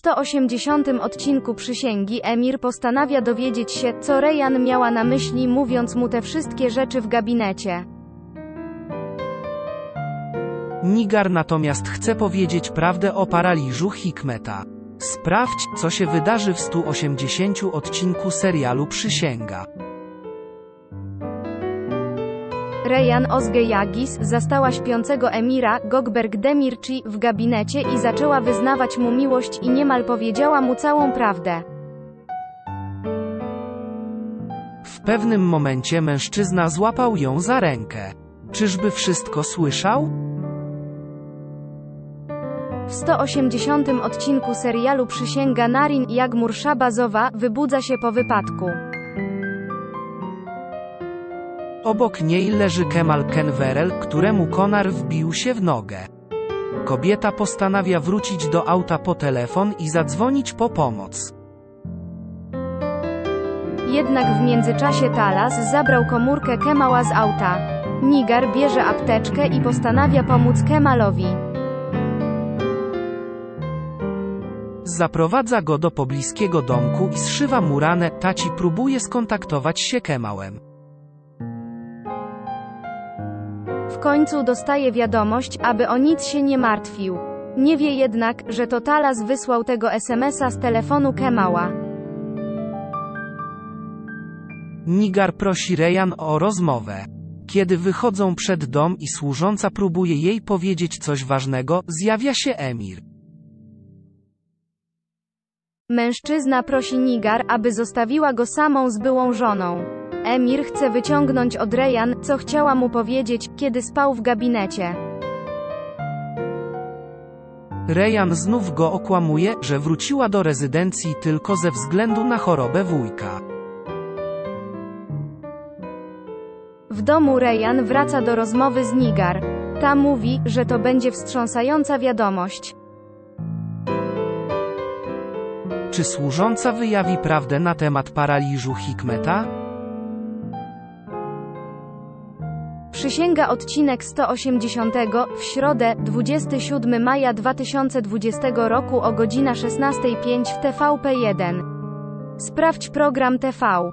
180 odcinku przysięgi Emir postanawia dowiedzieć się, co Rejan miała na myśli mówiąc mu te wszystkie rzeczy w gabinecie. Nigar natomiast chce powiedzieć prawdę o paraliżu Hikmeta. Sprawdź, co się wydarzy w 180 odcinku serialu Przysięga. Rejan Ozgejagis zastała śpiącego emira, Gogberg Demirci, w gabinecie i zaczęła wyznawać mu miłość i niemal powiedziała mu całą prawdę. W pewnym momencie mężczyzna złapał ją za rękę. Czyżby wszystko słyszał? W 180 odcinku serialu Przysięga Narin Jagmur Szabazowa wybudza się po wypadku. Obok niej leży Kemal Kenwerel, któremu konar wbił się w nogę. Kobieta postanawia wrócić do auta po telefon i zadzwonić po pomoc. Jednak w międzyczasie Talas zabrał komórkę Kemała z auta. Nigar bierze apteczkę i postanawia pomóc Kemalowi. Zaprowadza go do pobliskiego domku i zszywa mu ranę, taci próbuje skontaktować się Kemałem. W końcu dostaje wiadomość, aby o nic się nie martwił. Nie wie jednak, że to Talas wysłał tego SMS-a z telefonu Kemała. Nigar prosi Rejan o rozmowę. Kiedy wychodzą przed dom i służąca próbuje jej powiedzieć coś ważnego, zjawia się Emir. Mężczyzna prosi Nigar, aby zostawiła go samą z byłą żoną. Emir chce wyciągnąć od Rejan, co chciała mu powiedzieć, kiedy spał w gabinecie. Rejan znów go okłamuje, że wróciła do rezydencji tylko ze względu na chorobę wujka. W domu Rejan wraca do rozmowy z Nigar. Ta mówi, że to będzie wstrząsająca wiadomość. Czy służąca wyjawi prawdę na temat paraliżu Hikmeta? Przysięga odcinek 180 w środę 27 maja 2020 roku o godzina 16.05 w TVP1. Sprawdź program TV.